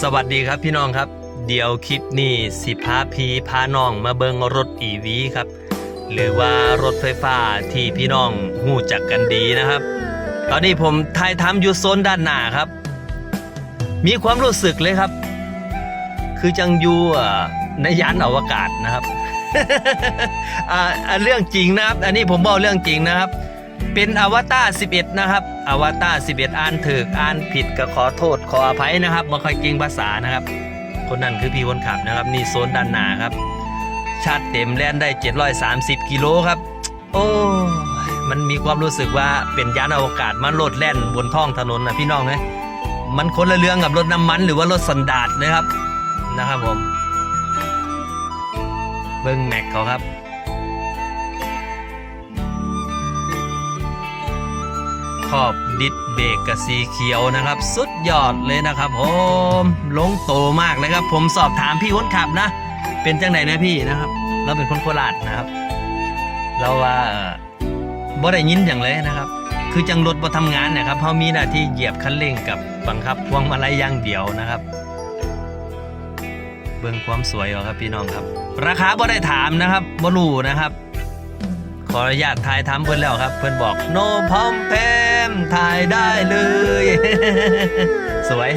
สวัสดีครับพี่น้องครับ เดี๋ยวคลิปนี้สิพาพีพาน้องมาเบิงรถอีวีครับ หรือว่ารถไฟฟ้าที่พี่น้องหู้จักกันดีนะครับ ตอนนี้ผมถ่ายทำอยู่โซนด้านหน้าครับ มีความรู้สึกเลยครับ คือจังยูในยานอวกาศนะครับอ่าอ่าเรื่องจริงนะครับ อันนี้ผมบอกเรื่องจริงนะครับ เป็นอวตาร11 นะครับ อวตาร11 อ่านถึกอ่านผิดก็ขอโทษขออภัยนะครับม่ค่อยเก่งภาษานะครับ คนนั้นคือพี่คนขับนะครับ นี่โซนด้านหน้าครับ ชาติเต็มแล่นได้ 730 กิโลครับ โอ้มันมีความรู้สึกว่าเป็นยานอวกาศมาโลดแล่นบนท้องถนนนะพี่น้องนะมันคนละเรื่องกับรถน้ำมันหรือว่ารถสันดาดเลยครับนะครับผม เบิ้งแม็กเขาครับ ขอบดิสเบรกกับสีเขียวนะครับ สุดยอดเลยนะครับผมลงโตมากเลยครับ ผมสอบถามพี่คนขับนะ เป็นจังไหนนะพี่นะครับ เราเป็นคนโคราชนะครับ เราว่าเอ่อบ่ได้ยินอย่างเลยนะครับ คือจังรถบ่ทำงานนะครับเขามีหน้าที่เหยียบคันเร่งกับบังคับพวงมาลัยอย่างเดียวนะครับ เบิ่งความสวยเอครับพี่น้องครับ ราคาบ่ได้ถามนะครับบ่รู้นะครับขออนุญาตถ่ายทำเพื่อนแล้วครับ เพื่อนบอกโนพร้อมแพ มถ่ายได้เลย สวย